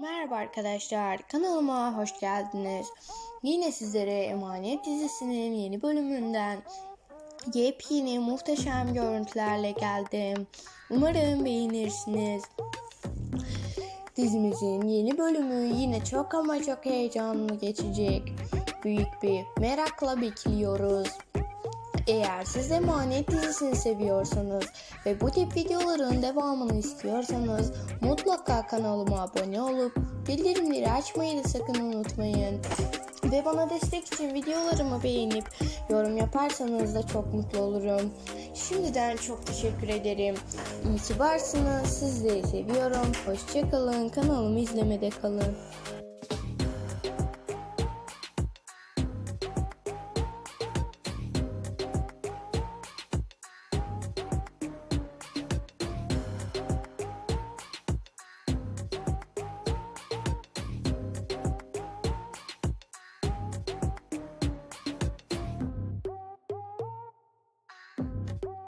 Merhaba arkadaşlar, kanalıma hoş geldiniz. Yine sizlere Emanet dizisinin yeni bölümünden yepyeni muhteşem görüntülerle geldim. Umarım beğenirsiniz. Dizimizin yeni bölümü yine çok ama çok heyecanlı geçecek. Büyük bir merakla bekliyoruz. Eğer siz de Emanet dizisini seviyorsanız ve bu tip videoların devamını istiyorsanız mutlaka kanalıma abone olup bildirimleri açmayı da sakın unutmayın. Ve bana destek için videolarımı beğenip yorum yaparsanız da çok mutlu olurum. Şimdiden çok teşekkür ederim. İyi ki varsınız. Sizleri seviyorum. Hoşçakalın. Kanalımı izlemede kalın.